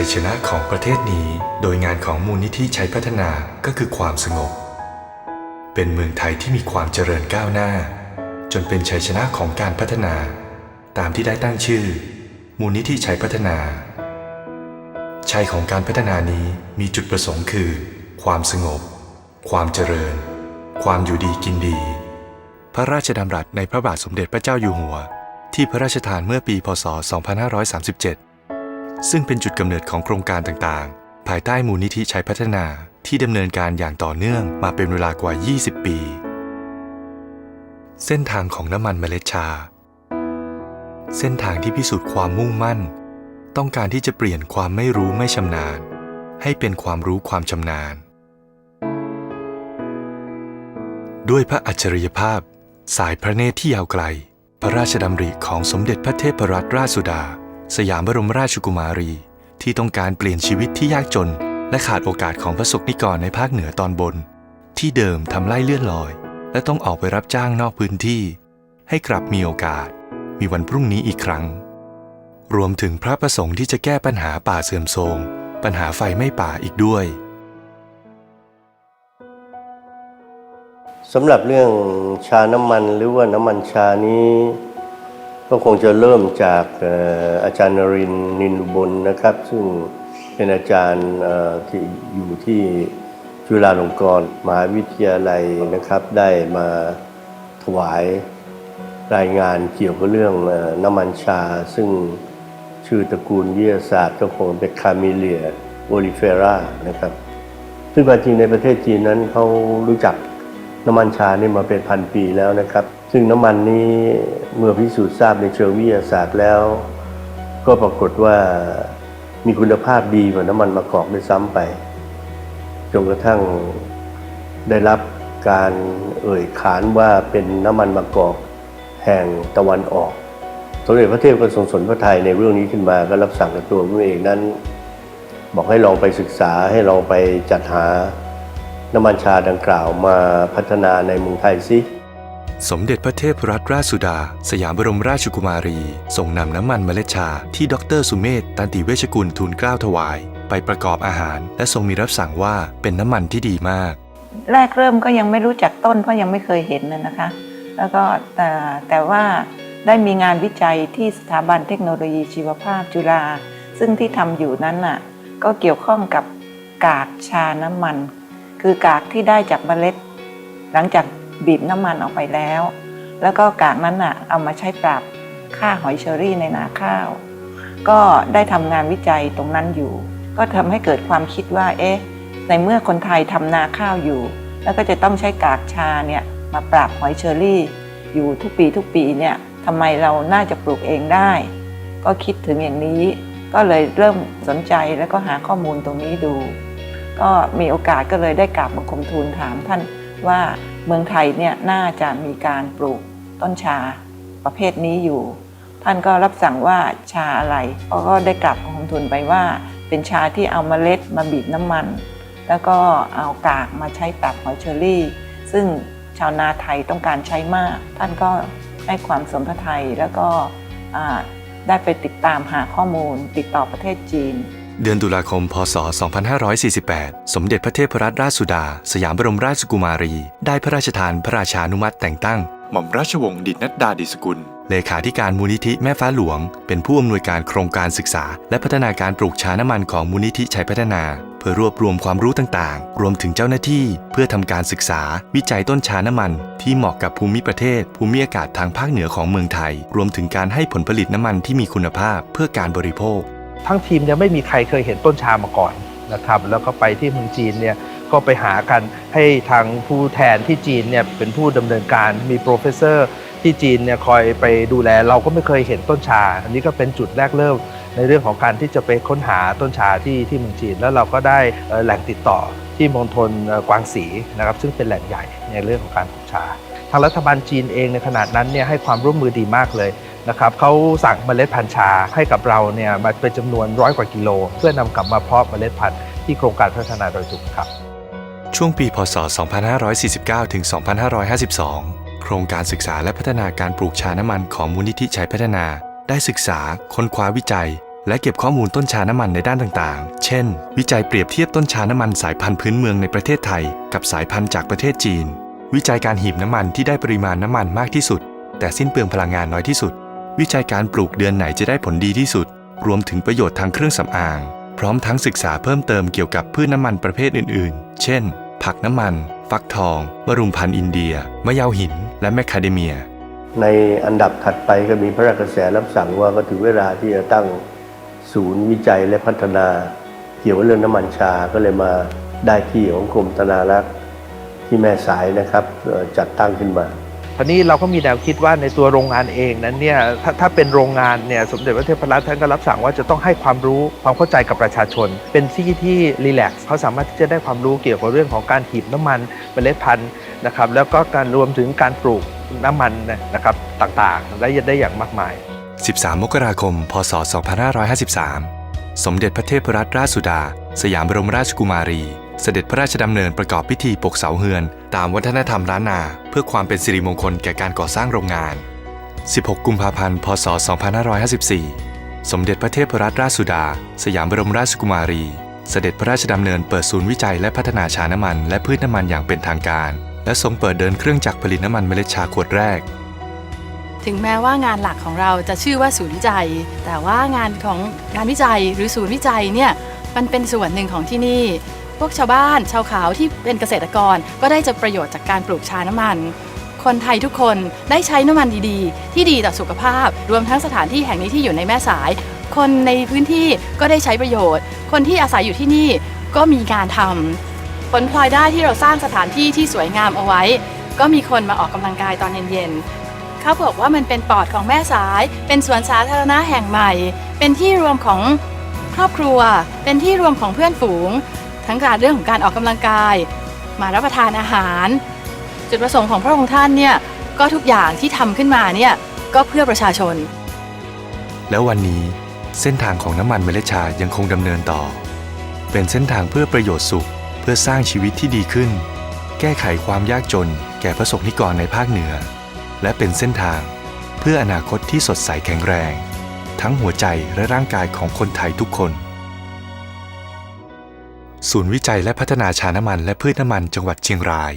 ชัยชนะของประเทศนี้โดยงานของมูลนิธิชัยพัฒนาก็คือความสงบ เป็นเมืองไทยที่มีความเจริญก้าวหน้า จนเป็นชัยชนะของการพัฒนา ตามที่ได้ตั้งชื่อ มูลนิธิชัยพัฒนา ชัยของการพัฒนานี้มีจุดประสงค์คือ ความสงบ ความเจริญ ความอยู่ดีกินดี พระราชดำรัสในพระบาทสมเด็จพระเจ้าอยู่หัว ที่พระราชทานเมื่อปีพศ 2537 ซึ่งเป็นจุดกำเนิดของโครงการต่างๆ ภายใต้มูลนิธิชัยพัฒนาที่ดำเนินการอย่างต่อเนื่องมาเป็นเวลากว่า 20 ปี เส้นทางของน้ำมันเมล็ดชา เส้นทางที่พิสูจน์ความมุ่งมั่น ต้องการที่จะเปลี่ยนความไม่รู้ไม่ชำนาญ ให้เป็นความรู้ความชำนาญ ด้วยพระอัจฉริยภาพ สายพระเนตรที่ยาวไกล พระราชดำริของสมเด็จพระเทพรัตนราชสุดา สยามบรมราชกุมารี ที่ต้องการเปลี่ยนชีวิตที่ยากจน และขาดโอกาสของพระสงฆ์นิกรในภาคเหนือตอนบน ที่เดิมทำไล่เลื่อนลอย และต้องออกไปรับจ้างนอกพื้นที่ ให้กลับมีโอกาส มีวันพรุ่งนี้อีกครั้ง รวมถึงพระประสงค์ที่จะแก้ปัญหาป่าเสื่อมโทรมปัญหาไฟไม้ป่าอีกด้วยสำหรับเรื่องชาน้ำมันหรือว่าน้ำมันชานี้ ก็คงจะเริ่มจากอาจารย์นรินนินอุบลนะครับ ซึ่งเป็นอาจารย์ที่อยู่ที่จุฬาลงกรณ์มหาวิทยาลัยนะครับ ได้มาถวายรายงานเกี่ยวกับเรื่องน้ำมันชา ซึ่งชื่อตระกูลวิทยาศาสตร์ก็คงเป็นคาเมเลียโอลิเฟรานะครับ ซึ่งความจริงในประเทศจีนนั้นเขารู้จัก น้ำมันชานี่มาเป็นพันปีแล้วนะครับ ซึ่งน้ำมันนี้เมื่อพิสูจน์ทราบในเชิงวิทยาศาสตร์แล้ว ก็ปรากฏว่ามีคุณภาพดีกว่าน้ำมันมะกอกด้วยซ้ำไปจนกระทั่งได้รับการเอ่ยขานว่าเป็นน้ำมันมะกอกแห่งตะวันออกสมเด็จพระเทพก็ทรงสนพระไทยในเรื่องนี้ขึ้นมาก็รับสั่งกับตัวพระเองนั้น บอกให้ลองไปศึกษาให้ลองไปจัดหา น้ำมันชาดังกล่าวมาพัฒนาในเมืองไทยซิสมเด็จพระเทพรัตนราชสุดา สยามบรมราชกุมารีทรงนำน้ำมันเมล็ดชาที่ดรสุเมธตันติเวชกุลทูลเกล้าถวาย ไปประกอบอาหาร และทรงมีรับสั่งว่าเป็นน้ำมันที่ดีมาก แรกเริ่มก็ยังไม่รู้จักต้นเพราะยังไม่เคยเห็นน่ะนะคะ แล้วก็แต่แต่ว่าได้มีงานวิจัยที่สถาบันเทคโนโลยีชีวภาพจุฬาซึ่งที่ทำอยู่นั้นน่ะก็เกี่ยวข้องกับกากชาน้ำมัน คือกากที่ได้จากเมล็ด หลังจากบีบน้ำมันออกไปแล้ว แล้วก็กากนั้นน่ะเอามาใช้ปรับค่าหอยเชอรี่ในนาข้าว ก็ได้ทำงานวิจัยตรงนั้นอยู่ ก็ทำให้เกิดความคิดว่า เอ๊ะ ในเมื่อคนไทยทำนาข้าวอยู่ แล้วก็จะต้องใช้กากชาเนี่ยมาปรับหอยเชอรี่ อยู่ทุกปีทุกปีเนี่ยทำไมเราน่าจะปลูกเองได้ ก็คิดถึงอย่างนี้ ก็เลยเริ่มสนใจแล้วก็หาข้อมูลตรงนี้ดู ก็มีโอกาสก็เลยได้กราบบังคมทูลถามท่านว่าเมืองไทยเนี่ยน่าจะมีการปลูกต้นชาประเภทนี้อยู่ ท่านก็รับสั่งว่าชาอะไรเขาก็ได้กลับบังคมทูลไปว่า เป็นชาที่เอาเมล็ดมาบีบน้ำมัน แล้วก็เอากากมาใช้ปรับหอยเชอรี่ ซึ่งชาวนาไทยต้องการใช้มาก ท่านก็ให้ความสมพระทัยแล้วก็ได้ไปติดตามหาข้อมูล ติดต่อประเทศจีน เดือนตุลาคม พศ 2548 สมเด็จพระเทพรัตนราชสุดา สยามบรมราชกุมารี ได้พระราชทานพระราชานุมัติแต่งตั้ง หม่อมราชวงศ์ดิษนัดดาดิสกุล เลขาธิการมูลนิธิแม่ฟ้าหลวง เป็นผู้อำนวยการโครงการศึกษา และพัฒนาการปลูกชาน้ำมันของมูลนิธิชัยพัฒนา เพื่อรวบรวมความรู้ต่างๆ รวมถึงเจ้าหน้าที่ เพื่อทำการศึกษา วิจัยต้นชาน้ำมัน ที่เหมาะกับภูมิประเทศ ภูมิอากาศทางภาคเหนือของเมืองไทย รวมถึงการให้ผลผลิตน้ำมันที่มีคุณภาพเพื่อการบริโภค ทั้งทีมเนี่ยไม่มีใครเคยเห็นต้นชามาก่อนนะครับแล้วก็ไปที่เมืองจีนเนี่ยก็ไปหากันให้ทางผู้แทนที่จีนเนี่ยเป็นผู้ดำเนินการมีโปรเฟสเซอร์ที่จีนเนี่ยคอยไปดูแลเราก็ไม่เคยเห็นต้นชา อันนี้ก็เป็นจุดแรกเริ่มในเรื่องของการที่จะไปค้นหาต้นชาที่ที่เมืองจีน แล้วเราก็ได้แหล่งติดต่อที่มณฑลกวางสีนะครับซึ่งเป็นแหล่งใหญ่ในเรื่องของการปลูกชา ทางรัฐบาลจีนเองในขนาดนั้นเนี่ยให้ความร่วมมือดีมากเลย นะครับเขาสั่งเมล็ดพันธุ์ชาให้กับเราเนี่ยมาเป็นจำนวนร้อยกว่ากิโล เพื่อนำกลับมาเพาะเมล็ดพันธุ์ที่โครงการพัฒนาโดยถูกครับ ช่วงปีพศ 2549 ถึง 2552 โครงการศึกษาและพัฒนาการปลูกชาน้ำมันของมูลนิธิชัยพัฒนา ได้ศึกษา ค้นคว้าวิจัย และเก็บข้อมูลต้นชาน้ำมันในด้านต่างๆ เช่น วิจัยเปรียบเทียบต้นชาน้ำมันสายพันธุ์พื้นเมืองในประเทศไทย กับสายพันธุ์จากประเทศจีน วิจัยการหีบน้ำมันที่ได้ปริมาณน้ำมันมากที่สุด แต่สิ้นเปลืองพลังงานน้อยที่สุด วิจัยการปลูกเดือนไหนจะได้ผลดีที่สุด รวมถึงประโยชน์ทางเครื่องสำอาง พร้อมทั้งศึกษาเพิ่มเติมเกี่ยวกับพืชน้ำมันประเภทอื่นๆ เช่น ผักน้ำมัน ฟักทอง มะรุมพันธุ์อินเดีย มะยาวหิน และแมคคาเดเมีย ในอันดับถัดไปก็มีพระราชกระแสรับสั่งว่าก็ถึงเวลาที่จะตั้งศูนย์วิจัยและพัฒนา เกี่ยวกับเรื่องน้ำมันชาก็เลยมาได้ที่ของกรมธนารักษ์ที่แม่สายนะครับจัดตั้งขึ้นมา ราวนี้เราก็มีแนวคิดว่าในตัวโรงงานเองนั้นเนี่ยถ้าถ้าเป็นโรงงานเนี่ยสมเด็จพระเทพรัตน์ท่านก็รับสั่งว่าจะต้องให้ความรู้ความเข้าใจกับประชาชน เป็นที่ที่รีแลกซ์เขาสามารถที่จะได้ความรู้เกี่ยวกับเรื่องของการหีบน้ำมันเมล็ดพันธุ์นะครับแล้วก็การรวมถึงการปลูกน้ำมันนะครับต่างๆ ได้ได้อย่างมากมาย 13 มกราคม พศ 2553 สมเด็จพระเทพรัตนราชสุดา สยามบรมราชกุมารี เสด็จพระราชดำเนินประกอบพิธีปกเสาเฮือน ตามวัฒนธรรมล้านนา เพื่อความเป็นสิริมงคลแก่การก่อสร้างโรงงาน 16 กุมภาพันธ์ พศ 2554 สมเด็จพระเทพรัตนราชสุดา สยามบรมราชกุมารี เสด็จพระราชดำเนินเปิดศูนย์วิจัยและพัฒนาชาน้ำมัน และพืชน้ำมันอย่างเป็นทางการ และทรงเปิดเดินเครื่องจักรผลิตน้ำมันเมล็ดชาขวดแรกถึงแม้ว่างานหลักของเราจะชื่อว่าศูนย์วิจัย แต่ว่างานของงานวิจัยหรือศูนย์วิจัยเนี่ยมันเป็นส่วนหนึ่งของที่นี่ พวกชาวบ้าน ชาวเขาที่เป็นเกษตรกร ก็ได้จะประโยชน์จากการปลูกชาน้ำมัน คนไทยทุกคนได้ใช้น้ำมันดีๆ ที่ดีต่อสุขภาพ รวมทั้งสถานที่แห่งนี้ที่อยู่ในแม่สาย คนในพื้นที่ก็ได้ใช้ประโยชน์ คนที่อาศัยอยู่ที่นี่ก็มีงานทำผลพลอยได้ที่เราสร้างสถานที่ที่สวยงามเอาไว้ ก็มีคนมาออกกำลังกายตอนเย็นๆเขาบอกว่ามันเป็นปอดของแม่สาย เป็นสวนสาธารณะแห่งใหม่ เป็นที่รวมของครอบครัว เป็นที่รวมของเพื่อนฝูง ทั้งการเรื่องของการออกกำลังกาย มารับประทานอาหาร จุดประสงค์ของพระองค์ท่านเนี่ยก็ทุกอย่างที่ทำขึ้นมาเนี่ยก็เพื่อประชาชน แล้ววันนี้เส้นทางของน้ำมันเมล็ดชายังคงดำเนินต่อ เป็นเส้นทางเพื่อประโยชน์สุข เพื่อสร้างชีวิตที่ดีขึ้น แก้ไขความยากจน แก่ประสบนิกรในภาคเหนือ และเป็นเส้นทางเพื่ออนาคตที่สดใสแข็งแรง ทั้งหัวใจและร่างกายของคนไทยทุกคน ศูนย์วิจัยและพัฒนาชาน้ำมันและพืชน้ำมันจังหวัดเชียงราย